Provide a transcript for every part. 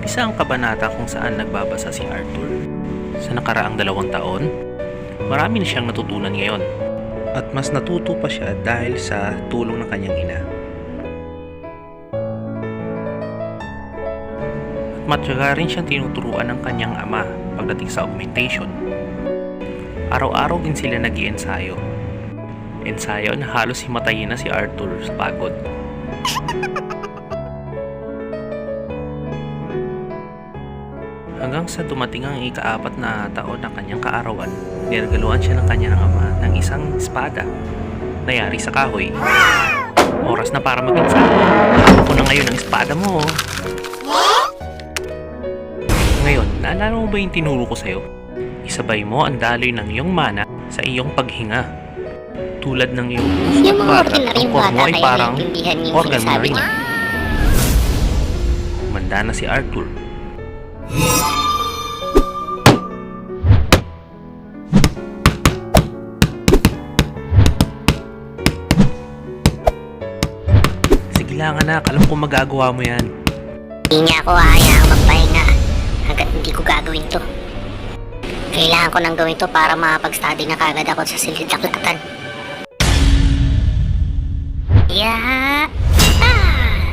Nagumpisa ang kabanata kung saan nagbabasa si Arthur. Sa nakaraang dalawang taon, marami na siyang natutunan ngayon. At mas natuto pa siya dahil sa tulong ng kanyang ina. At matyaga rin siyang tinuturuan ng kanyang ama pagdating sa augmentation. Araw-araw din sila nag ensayo Ensayo na halos himatayin na si Arthur sa pagod. Hanggang sa dumating ang ikaapat na taon ng kanyang kaarawan, niregaluhan siya ng kanyang ama ng isang espada. Nayari sa kahoy. Oras na para mag-ensayo. Ako na ngayon ang espada mo. Ngayon, naalala mo ba yung tinuro ko sa'yo? Isabay mo ang daloy ng iyong mana sa iyong paghinga. Tulad ng iyong puso Yung at ordinaryong ang bata ay parang organ mo sinasabi rin. niya. Manda na si Arthur. Sige lang anak, alam ko magagawa mo yan. Hindi niya ako hahayaang magpahinga hanggat hindi ko gagawin to. Kailangan ko nang gawin to para makapag-study na kagad ako sa silid na klatan. Yeah! Ah!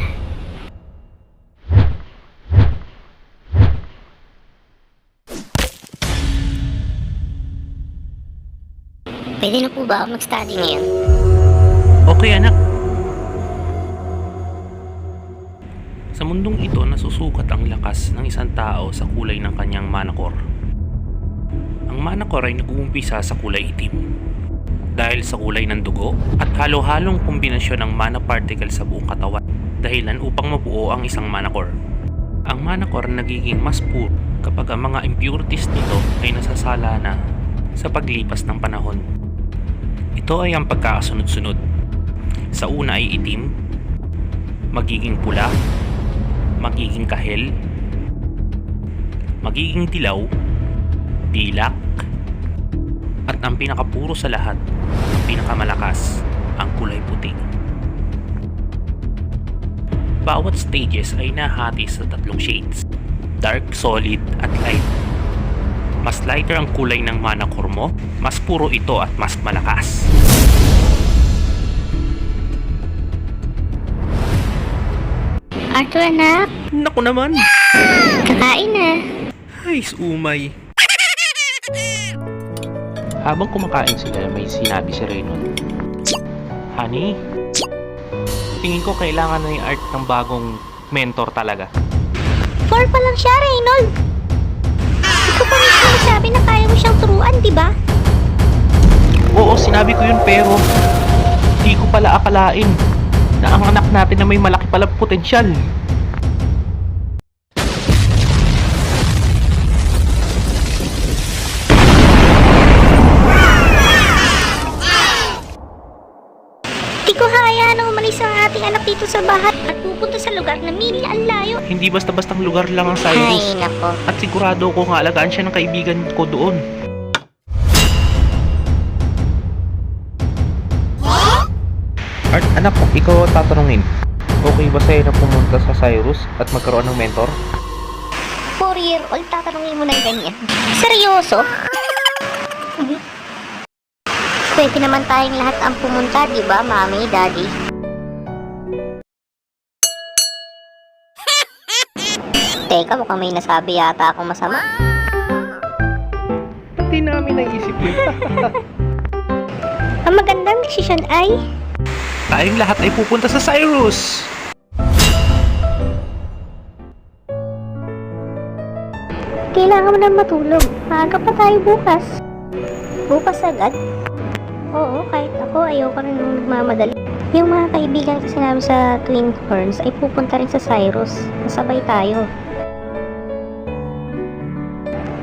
Pwede na po ba ako mag-study ngayon? Okay anak. Sa mundong ito nasusukat ang lakas ng isang tao sa kulay ng kanyang manakor. Ang manakor ay nag-uumpisa sa kulay itim. Dahil sa kulay ng dugo at halo-halong kombinasyon ng mana particle sa buong katawan dahilan upang mabuo ang isang manakor. Ang manakor nagiging mas puro kapag ang mga impurities nito ay nasasala na sa paglipas ng panahon. Ito ay ang pagkakasunod-sunod. Sa una ay itim, magiging pula, magiging kahel, magiging dilaw, dilak, at ang pinakapuro sa lahat, ang pinakamalakas, ang kulay puti. Bawat stages ay nahati sa tatlong shades, dark, solid, at light. Mas lighter ang kulay ng mana core mo, mas puro ito at mas malakas. Arthur anak, Naku naman! kakain na. Ay, umay. Habang kumakain sila, may sinabi si Raymond. Honey, tingin ko kailangan na yung art ng bagong mentor talaga. Four pa lang siya, Reynold. Ikaw pa rin sinasabi na kaya mo siyang turuan, di ba? Oo, sinabi ko yun pero hindi ko pala akalain na ang anak natin na may malaki pala potensyal. Hayaan na umalis ang ating anak dito sa bahay at pupunta sa lugar na mili ang layo. Hindi basta-bastang lugar lang ang Ay, Cyrus. nako. At sigurado ko nga alagaan siya ng kaibigan ko doon. Art, anak, ikaw ang tatanungin. Okay ba sa'yo na pumunta sa Cyrus at magkaroon ng mentor? Four year old, tatanungin mo ng ganyan. Seryoso? Pwede naman tayong lahat ang pumunta, di ba, mami, daddy? Teka, mukhang may nasabi yata akong masama. Hindi namin naisip yun. Ang magandang desisyon ay... Tayong lahat ay pupunta sa Cyrus! Kailangan mo na matulog. Maaga pa tayo bukas. Bukas agad? Oo, kahit ako, ayoko rin nung nagmamadali. Yung mga kaibigan kasi namin sa Twin Horns ay pupunta rin sa Cyrus. Masabay tayo.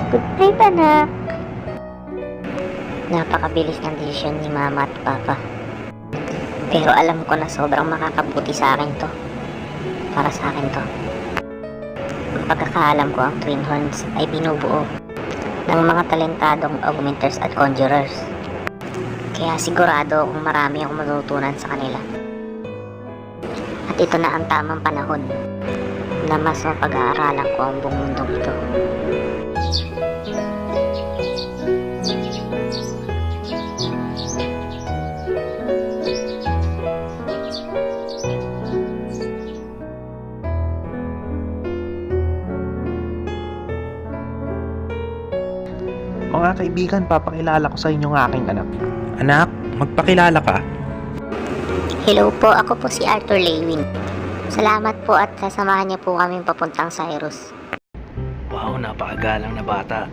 Good night, anak. Napakabilis ng desisyon ni Mama at Papa. Pero alam ko na sobrang makakabuti sa akin to. Para sa akin to. Ang pagkakaalam ko ang Twin Horns ay binubuo ng mga talentadong augmenters at conjurers. Kaya sigurado akong marami akong matutunan sa kanila. At ito na ang tamang panahon na mas mapag-aaralan ko ang buong mundong ito. Mga kaibigan, papakilala ko sa inyo ng aking anak. Anak, magpakilala ka. Hello po, ako po si Arthur Lewin. Salamat po at sasamahan niyo po kami papuntang Cyrus. Wow, napakagalang na bata.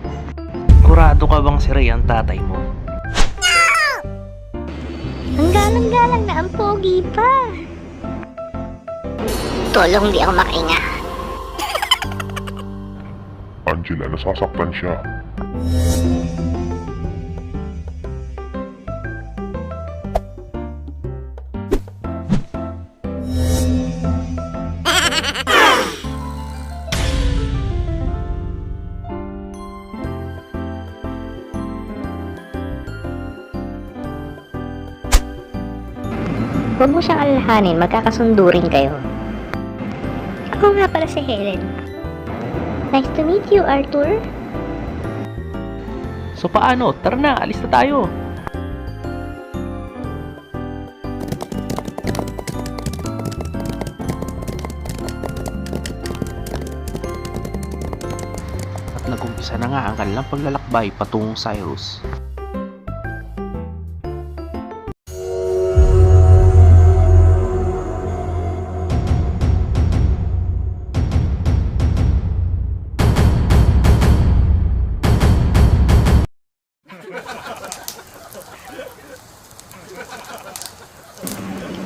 Kurado ka bang si Ray ang tatay mo? Ang galang-galang na ang pogi pa. Tulong di ako makainga. Angela, nasasaktan siya. Huwag mo siyang alalahanin, magkakasundo rin kayo. Ako nga pala si Helen. Nice to meet you, Arthur. So paano? Tara na, alis na tayo. At nagumpisa na nga ang kanilang paglalakbay patungong Cyrus.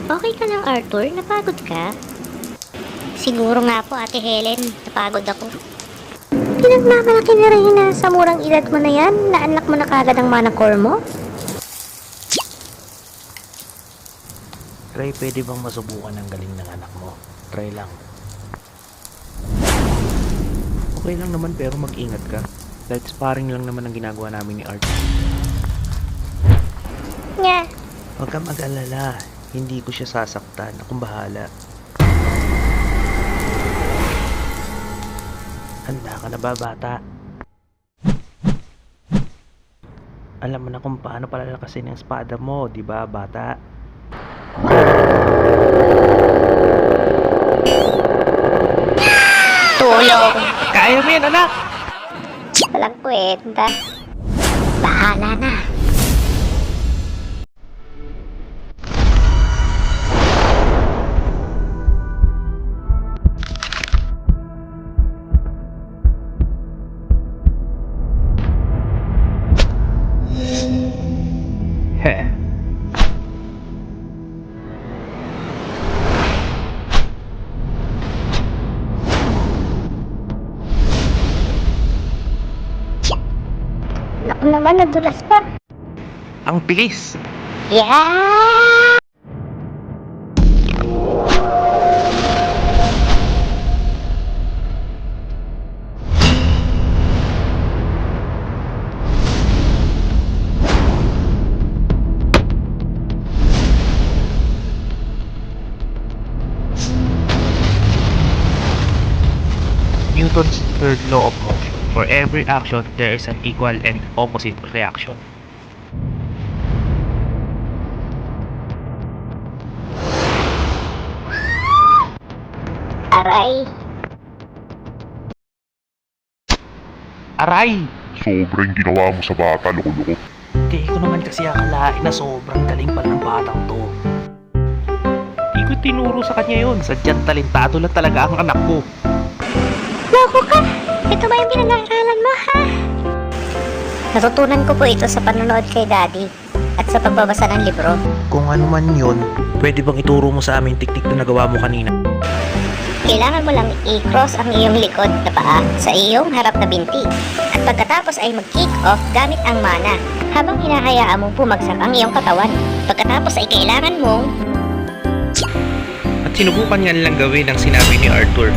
Okay ka lang, Arthur? Napagod ka? Siguro nga po, Ate Helen. Napagod ako. Pinagmamalaki na rin na sa murang edad mo na yan, na-unlock mo na kagad ang mana core mo? Ray, pwede bang masubukan ang galing ng anak mo? Try lang. Okay lang naman pero mag-ingat ka. Dahil sparring lang naman ang ginagawa namin ni Art. Nga. Huwag kang mag-alala. Hindi ko siya sasaktan. Akong bahala. Handa ka na ba, bata? Alam mo na kung paano palalakasin ang espada mo, di ba, bata? Tulong. Kaya mo yan, anak! Walang kwenta. Bahala na. Nadulas pa. Ang bilis! Yeah! Newton's third law of motion. For every action, there is an equal and opposite reaction. Aray. Aray! Sobrang ginawa mo sa bata, loko-loko. Hindi ko naman kasi akalain na sobrang galing pala ng batang to. Di ko tinuro sa kanya yun. Sadyang talentado lang talaga ang anak ko. Ito ba yung pinag-aaralan mo, ha? Natutunan ko po ito sa panonood kay Daddy at sa pagbabasa ng libro. Kung ano man yun, Pwede bang ituro mo sa amin tiktik na nagawa mo kanina? Kailangan mo lang i-cross ang iyong likod na paa sa iyong harap na binti. At pagkatapos ay mag-kick off gamit ang mana habang hinahayaan mo bumagsak ang iyong katawan. Pagkatapos ay kailangan mong At sinubukan nga nilang gawin ang sinabi ni Arthur